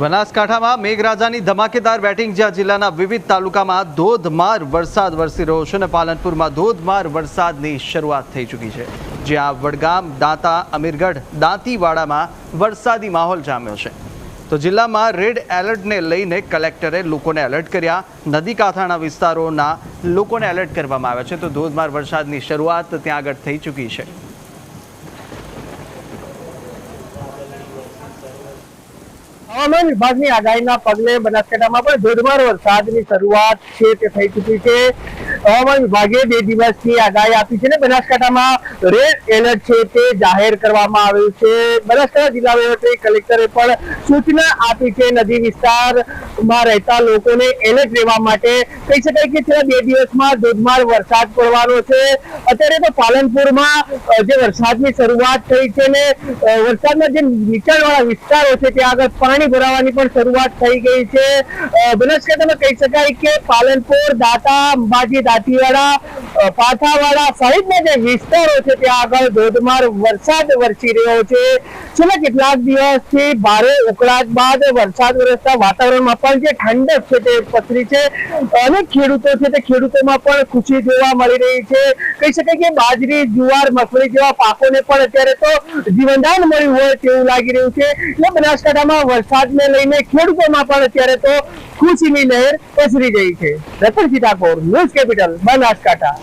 બનાસકાંઠામાં મેઘરાજાની ધમાકેદાર બેટિંગ, જ્યાં જિલ્લાના વિવિધ તાલુકામાં ધોધમાર વરસાદ વરસી રહ્યો છે અને પાલનપુરમાં ધોધમાર વરસાદની શરૂઆત થઈ ચૂકી છે. જ્યાં વડગામ, દાંતા, અમીરગઢ, દાંતીવાડામાં વરસાદી માહોલ જામ્યો છે. તો જિલ્લામાં રેડ એલર્ટને લઈને કલેક્ટરે લોકોને એલર્ટ કર્યા. નદી કાંઠાના વિસ્તારોના લોકોને એલર્ટ કરવામાં આવ્યા છે. તો ધોધમાર વરસાદની શરૂઆત ત્યાં આગળ થઈ ચૂકી છે. હવામાન વિભાગની આગાહીના પગલે બનાસકાંઠામાં પણ ધોધમાર વરસાદની શરૂઆત છે તે થઈ ચૂકી છે. હવામાન વિભાગે બે દિવસની આગાહી આપી છે ને બનાસકાંઠામાં રેડ એલર્ટ છે તે જાહેર કરવામાં આવ્યું છે. બનાસકાંઠા જિલ્લા વહીવટી કલેક્ટરે પણ સૂચના આપી છે નદી વિસ્તારમાં રહેતા લોકોને એલર્ટ રહેવા માટે કહી શકાય કે છેલ્લા બે દિવસમાં ધોધમાર વરસાદ પડવાનો છે. અત્યારે તો પાલનપુરમાં જે વરસાદની શરૂઆત થઈ છે ને વરસાદના જે નીચાણવાળા વિસ્તારો છે, ત્યાં આગળ પાણી ભરાવાની પણ શરૂઆત થઈ ગઈ છે. બનાસકાંઠામાં કહી શકાય કે પાલનપુર, દાતા, અંબાજી, દાંતીવાડા અ, પાથાવાડા સહિતના જે વિસ્તારો છે ત્યાં આગળ ધોધમાર વરસાદ વરસી રહ્યો છે. છેલ્લા કેટલાક દિવસથી ભારે ઉકળાટ બાદ વરસાદ વરસતા વાતાવરણમાં પણ જે ઠંડક છે તે પથરી છે. અનેક ખેડૂતો છે તે ખેડૂતોમાં પણ ખુશી જોવા મળી રહી છે. કહી શકાય કે બાજરી જુવાર મગફળી જેવા પાકોને પણ અત્યારે તો જીવનદાન મળ્યું હોય તેવું લાગી રહ્યું છે. એટલે બનાસકાંઠામાં વરસાદને લઈને ખેડૂતોમાં પણ અત્યારે તો ખુશીની લહેર પસરી ગઈ છે. Ratan Thakor news capital Banaskantha.